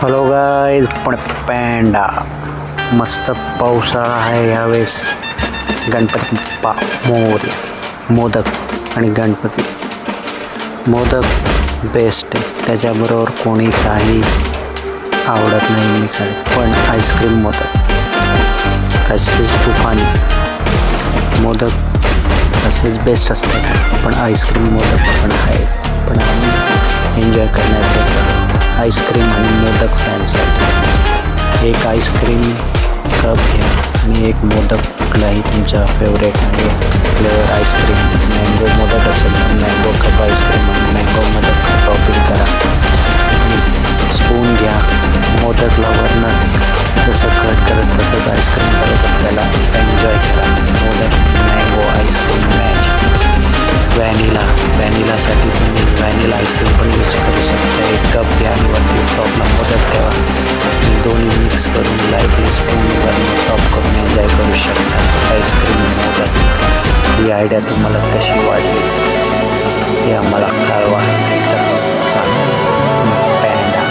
Hello गाय पण पॅन्डा मस्त पावसाळा आहे यावेळेस. गणपती बाप्पा मोर्या मोदक आणि गणपती. मोदक बेस्ट आहे. त्याच्याबरोबर कोणी काही आवडत नाही मी काय पण आईस्क्रीम मोदक. तसेच तुफानी. मोदक तसेच बेस्ट असतात पण आईस्क्रीम मोदक पण आहे पण आम्ही एन्जॉय करण्याचं आईस्क्रीम आणि मोदक फॅनसाठी एक आईस्क्रीम कप घ्या आणि एक मोदक कुठलाही तुमच्या फेवरेट आहे फ्लेवर आईस्क्रीम मँगो मोदक असेल मँगो कप आईस्क्रीम आणि मँगो मोदक टॉपिंग करा। आणि स्पून घ्या मोदकला वरनं जसं कट करत तसंच आईस्क्रीम बरोबर त्याला एन्जॉय करा। Modak mango ice cream match vanilla व्हॅनिलासाठी तुम्ही व्हॅनिला आईस्क्रीम पण यूज़ करू शकता मिक्स करून लाईटली स्पूनवर टॉप करून एन्जॉय करू शकता आईस्क्रीम मोदक ही आयडिया तुम्हाला कशी वाटली हे आम्हाला कळवा नाहीतर पॅन्डा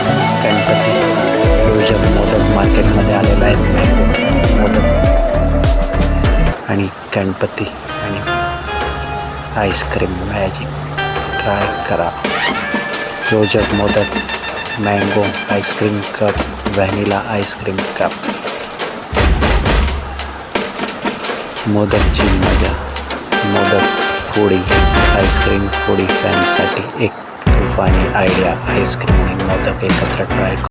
गणपती फ्युजन मोदक मार्केटमध्ये आलेला आहे मोदक। आणि गणपती आणि आईस्क्रीम मॅजिक ट्राय करा। रोजक modak mango ice cream cup vanilla ice cream cup मोदकची मज़ा, मोदक पोळी आईस्क्रीम पोळी फॅनसाठी एक तूफानी आइडिया आइसक्रीम मोदक एकत्र ट्राय